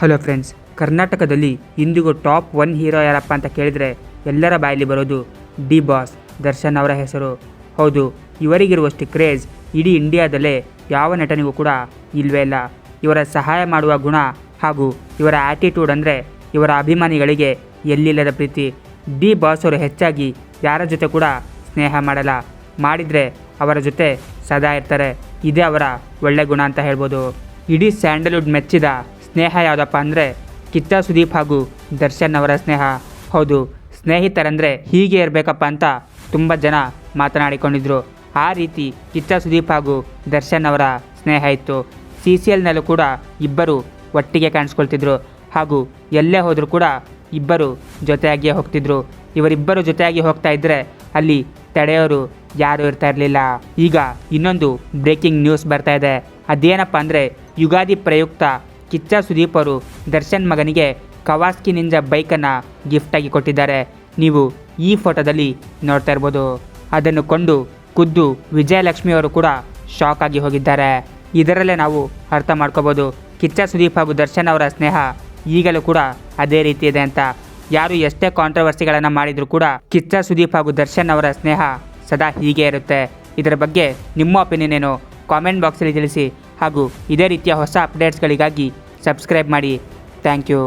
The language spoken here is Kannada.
ಹಲೋ ಫ್ರೆಂಡ್ಸ್, ಕರ್ನಾಟಕದಲ್ಲಿ ಇಂದಿಗೂ ಟಾಪ್ ಒನ್ ಹೀರೋ ಯಾರಪ್ಪ ಅಂತ ಕೇಳಿದರೆ ಎಲ್ಲರ ಬಾಯಲ್ಲಿ ಬರೋದು ಡಿ ಬಾಸ್, ದರ್ಶನ್ ಅವರ ಹೆಸರು. ಹೌದು, ಇವರಿಗಿರುವಷ್ಟು ಕ್ರೇಜ್ ಇಡೀ ಇಂಡಿಯಾದಲ್ಲೇ ಯಾವ ನಟನಿಗೂ ಕೂಡ ಇಲ್ವೇ ಇಲ್ಲ. ಇವರ ಸಹಾಯ ಮಾಡುವ ಗುಣ ಹಾಗೂ ಇವರ ಆ್ಯಟಿಟ್ಯೂಡ್ ಅಂದರೆ ಇವರ ಅಭಿಮಾನಿಗಳಿಗೆ ಎಲ್ಲಿಲ್ಲದ ಪ್ರೀತಿ. ಡಿ ಬಾಸ್ ಅವರು ಹೆಚ್ಚಾಗಿ ಯಾರ ಜೊತೆ ಕೂಡ ಸ್ನೇಹ ಮಾಡಲ್ಲ. ಮಾಡಿದರೆ ಅವರ ಜೊತೆ ಸದಾ ಇರ್ತಾರೆ. ಇದೇ ಅವರ ಒಳ್ಳೆ ಗುಣ ಅಂತ ಹೇಳ್ಬೋದು. ಇಡೀ ಸ್ಯಾಂಡಲ್ವುಡ್ ಮೆಚ್ಚಿದ ಸ್ನೇಹ ಯಾವುದಪ್ಪ ಅಂದರೆ ಕಿತ್ತ ಸುದೀಪ್ ಹಾಗೂ ದರ್ಶನ್ ಅವರ ಸ್ನೇಹ. ಹೌದು, ಸ್ನೇಹಿತರಂದರೆ ಹೀಗೆ ಇರಬೇಕಪ್ಪ ಅಂತ ತುಂಬ ಜನ ಮಾತನಾಡಿಕೊಂಡಿದ್ರು. ಆ ರೀತಿ ಕಿತ್ತ ಸುದೀಪ್ ಹಾಗೂ ದರ್ಶನ್ ಅವರ ಸ್ನೇಹ ಇತ್ತು. ಸಿ ಸಿ ಎಲ್ನಲ್ಲೂ ಕೂಡ ಇಬ್ಬರು ಒಟ್ಟಿಗೆ ಕಾಣಿಸ್ಕೊಳ್ತಿದ್ರು. ಹಾಗೂ ಎಲ್ಲೇ ಹೋದರೂ ಕೂಡ ಇಬ್ಬರು ಜೊತೆಯಾಗಿಯೇ ಹೋಗ್ತಿದ್ರು. ಇವರಿಬ್ಬರು ಜೊತೆಯಾಗಿ ಹೋಗ್ತಾ ಇದ್ದರೆ ಅಲ್ಲಿ ತಡೆಯೋರು ಯಾರೂ ಇರ್ತಾ ಇರಲಿಲ್ಲ. ಈಗ ಇನ್ನೊಂದು ಬ್ರೇಕಿಂಗ್ ನ್ಯೂಸ್ ಬರ್ತಾ ಇದೆ. ಅದೇನಪ್ಪ ಅಂದರೆ ಯುಗಾದಿ ಪ್ರಯುಕ್ತ ಕಿಚ್ಚ ಸುದೀಪ್ ಅವರು ದರ್ಶನ್ ಮಗನಿಗೆ ಕವಾಸ್ಕಿ ನಿಂಜ ಬೈಕನ್ನು ಗಿಫ್ಟಾಗಿ ಕೊಟ್ಟಿದ್ದಾರೆ. ನೀವು ಈ ಫೋಟೋದಲ್ಲಿ ನೋಡ್ತಾ ಇರ್ಬೋದು. ಅದನ್ನು ಕೊಂಡು ಖುದ್ದು ವಿಜಯಲಕ್ಷ್ಮಿ ಅವರು ಕೂಡ ಶಾಕ್ ಆಗಿ ಹೋಗಿದ್ದಾರೆ. ಇದರಲ್ಲೇ ನಾವು ಅರ್ಥ ಮಾಡ್ಕೋಬೋದು. ಕಿಚ್ಚ ಸುದೀಪ್ ಹಾಗೂ ದರ್ಶನ್ ಅವರ ಸ್ನೇಹ ಈಗಲೂ ಕೂಡ ಅದೇ ರೀತಿ ಇದೆ ಅಂತ. ಯಾರು ಎಷ್ಟೇ ಕಾಂಟ್ರವರ್ಸಿಗಳನ್ನು ಮಾಡಿದರೂ ಕೂಡ ಕಿಚ್ಚ ಸುದೀಪ್ ಹಾಗೂ ದರ್ಶನ್ ಅವರ ಸ್ನೇಹ ಸದಾ ಹೀಗೆ ಇರುತ್ತೆ. ಇದರ ಬಗ್ಗೆ ನಿಮ್ಮ ಒಪಿನಿಯನ್ ಏನು? ಕಾಮೆಂಟ್ ಬಾಕ್ಸಲ್ಲಿ ತಿಳಿಸಿ ಹಾಗೂ ಇದೇ ರೀತಿಯ ಹೊಸ ಅಪ್ಡೇಟ್ಸ್ಗಳಿಗಾಗಿ ಸಬ್ಸ್ಕ್ರೈಬ್ ಮಾಡಿ. Thank you.